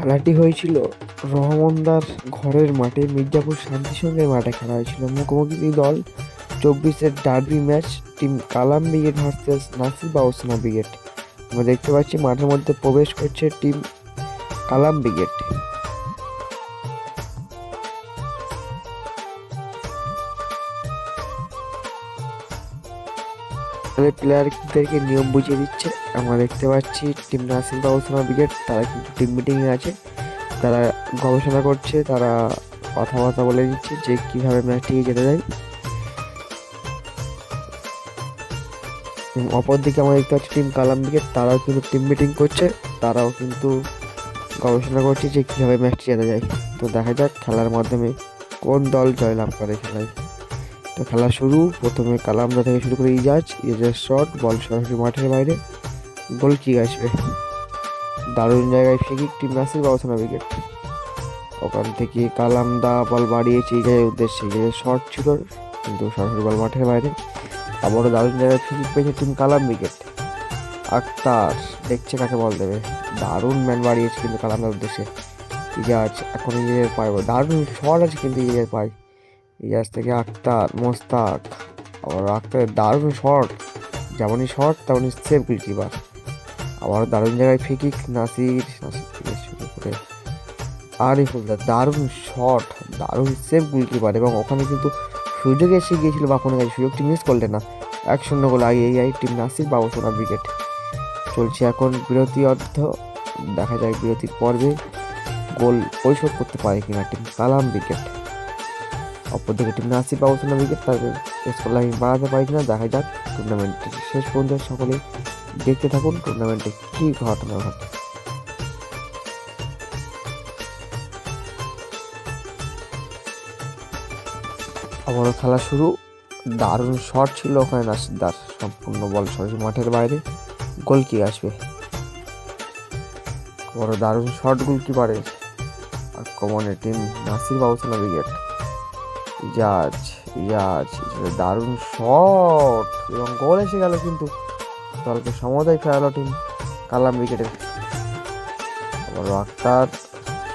খেলাটি হয়েছিল রহমনদার ঘরের মাঠে, মির্জাপুর শান্তি সঙ্গে মাঠে খেলা হয়েছিল। মুখোমুখি দল, চব্বিশের derby match team Kalam brigade versus Nasir বা ওসনা ব্রিগেড আমরা দেখতে পাচ্ছি মাঠের মধ্যে প্রবেশ করছে টিম কালাম ব্রিগেড তাদের প্লেয়ারদেরকে নিয়ম বুঝিয়ে দিচ্ছে। আমরা দেখতে পাচ্ছি টিম বা ওসমান ব্রিগেড তারা কিন্তু টিম মিটিংয়ে আছে। তারা গবেষণা করছে, তারা কথাবার্তা বলে দিচ্ছে যে কীভাবে ম্যাচটি যেতে যায়। অপরদিকে আমরা দেখতে পাচ্ছি টিম কালাম ব্রিগেড তারাও কিন্তু টিম মিটিং করছে, তারাও কিন্তু গবেষণা করছে যে কীভাবে ম্যাচটি জেতা যায়। তো দেখা যাক খেলার মাধ্যমে কোন দল জয়লাভ করে খেলায়। তো খেলা শুরু। প্রথমে কালামদা থেকে শুরু করে ইজাজ। ইজাজের শট বল সরাসরি মাঠের বাইরে। গোল কি আসবে। দারুণ জায়গায় ফিকিক টিম নাসির বাবুসানা উইকেট ওখান থেকে কালামদা বল বাড়িয়েছে ইজাজের উদ্দেশ্যে। ইজাজের শট ছিল, কিন্তু সরাসরি বল মাঠের বাইরে। আবারও দারুণ জায়গায় ফিকিক পেয়েছে টিম কালাম উইকেট আক্তার দেখছে কাকে বল দেবে। দারুণ ম্যান বাড়িয়েছে কিন্তু কালামদার উদ্দেশ্যে। ইজাজ এখন ইজাজের পায় দারুণ শট আছে কিন্তু ইজাজের পায়। ইয়াস থেকে আক্তার মোস্তাক, আবার আক্তারের দারুণ শট যেমনই শট তেমনই সেভ গোলকিপার আবার দারুণ জায়গায় ফিকিক নাসির নাসির থেকে শুরু করে দারুণ শট দারুণ সেভ গোলকিপার এবং ওখানে কিন্তু সুযোগ এসে গিয়েছিল বাপনের কাছে। সুযোগটি মিস করলে না। এক শূন্য গোল আগে এই টিম নাসির বাবুসোনা উইকেট চলছে এখন বিরতি অর্ধ। দেখা যায় বিরতির পর্বে গোল পরিশোধ করতে পারে কিনা টিম কালাম উইকেট অপরদিকে টিম নাসির বাবুসোনা উইকেট তাদের স্কোর লাইন বাড়াতে পারে কিনা, দেখা যাক। টুর্নামেন্টটি শেষ পর্যন্ত সকলে দেখতে থাকুন টুর্নামেন্টে কী ঘটনা ঘটে। আবারও খেলা শুরু। দারুণ শট ছিল ওখানে নাসিরদার। সম্পূর্ণ বল সরাসরি মাঠের বাইরে। গোল কি আসবে। বড় দারুণ শট গোলকিপারের আক্রমণে টিম নাসির বাবুসোনা উইকেট ইয়াজ ইজাজের দারুণ শট এবং গোল এসে গেল কিন্তু দলকে সমতায় ফেরালো টিম কালাম উইকেটের আবার আক্তার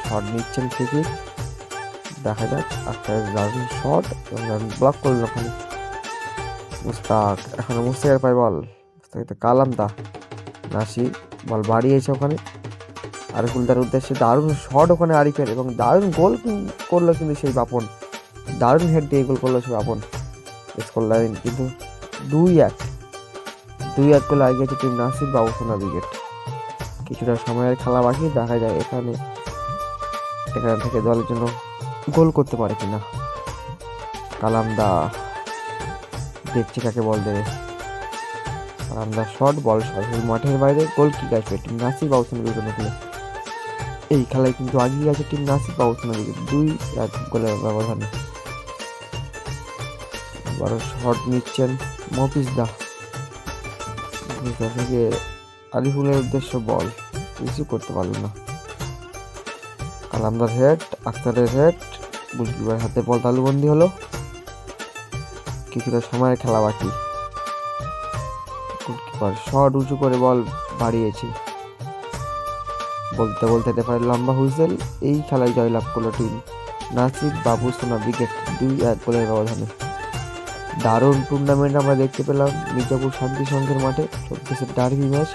শট নিচ্ছেন ঠিকই। দেখা যাক, আক্তারের দারুণ শট এবং দারুণ ব্লক করল ওখানে মুস্তাক। এখনও মুস্তাকের পায় বল মুস্তাক কালাম দা। নাসি বল বাড়িয়েছে ওখানে। আরিফুলদার উদ্দেশ্যে দারুণ শট ওখানে আরিফের এবং দারুণ গোল করল কিন্তু সেই বাপন। দারুণ হেড দিয়ে গোল করল বাপন স্কোর লাইন কিন্তু দুই এক। দুই এক গোলে আগে গেছে টিম নাসির বাবুসোনা উইকেট কিছুটা সময়ের খেলা বাকি, দেখা যায় এখানে এখান থেকে দলের জন্য গোল করতে পারে কিনা। কালামদা দেখছে কাকে বল দেবে। কালামদা শর্ট বল সরাসরি মাঠের বাইরে গোল কি আসবে, টিম নাসির বাবুসোনা উইকেট খেলে এই খেলায় কিন্তু আগিয়ে আছে টিম নাসির বাবুসোনা উইকেট দুই এক গোলের ব্যবধানে। বড় শট নিচ্ছেন মফিজ দা। থেকে আলিফুলের উদ্দেশ্য বল। কিছু করতে পারল না। কালামদার হেড আক্তারের হেড গোলকিপার হাতে বল তালুবন্দি হলো। কিছুটা সময়ের খেলা বাকি। গোলকিপার শট উঁচু করে বল বাড়িয়েছে। বলতে বলতে রেফারি লম্বা হুইসেল, এই খেলায় জয়লাভ করল টিম। নাসির বাবু সোনা উইকেট দুই এক গোলের ব্যবধানে। দারুণ টুর্নামেন্ট আমরা দেখতে পেলাম। মির্জাপুর শান্তি সংঘের মাঠে চব্বিশের ডার্বি ম্যাচ